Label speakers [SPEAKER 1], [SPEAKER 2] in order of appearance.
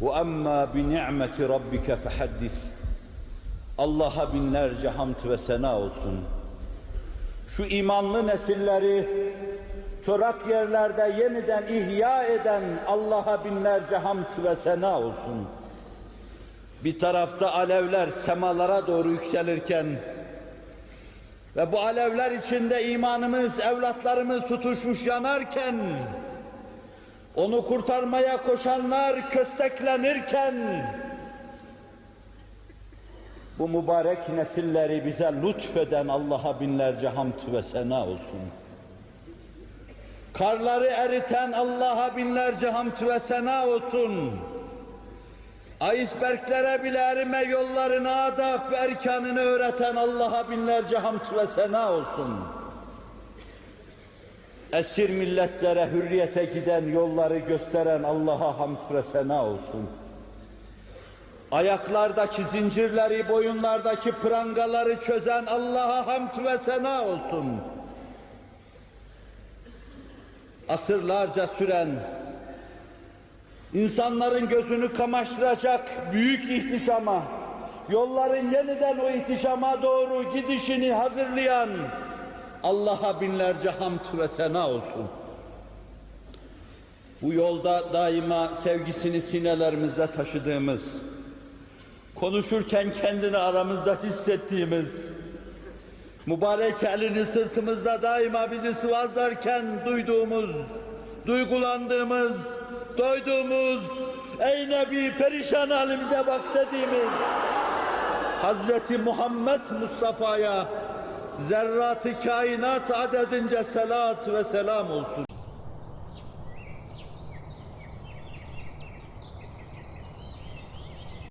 [SPEAKER 1] وَأَمَّا بِنِعْمَةِ رَبِّكَ فَحَدِّثْ Allah'a binlerce hamd ve sena olsun. Şu imanlı nesilleri çorak yerlerde yeniden ihya eden Allah'a binlerce hamd ve sena olsun. Bir tarafta alevler semalara doğru yükselirken ve bu alevler içinde imanımız, evlatlarımız tutuşmuş yanarken, onu kurtarmaya koşanlar kösteklenirken, bu mübarek nesilleri bize lütfeden Allah'a binlerce hamd ve sena olsun. Karları eriten Allah'a binlerce hamd ve sena olsun. Iceberglere bile erime yollarını, adab ve erkanını öğreten Allah'a binlerce hamd ve sena olsun. Esir milletlere hürriyete giden yolları gösteren Allah'a hamd ve sena olsun. Ayaklardaki zincirleri, boyunlardaki prangaları çözen Allah'a hamd ve sena olsun. Asırlarca süren insanların gözünü kamaştıracak büyük ihtişama, yolların yeniden o ihtişama doğru gidişini hazırlayan Allah'a binlerce hamd ve sena olsun. Bu yolda daima sevgisini sinelerimizde taşıdığımız, konuşurken kendini aramızda hissettiğimiz, mübarek elini sırtımızda daima bizi sıvazlarken duyduğumuz, duygulandığımız, doyduğumuz, ey Nebi perişan halimize bak dediğimiz Hazreti Muhammed Mustafa'ya zerrat-ı kainat adedince selat ve selam olsun.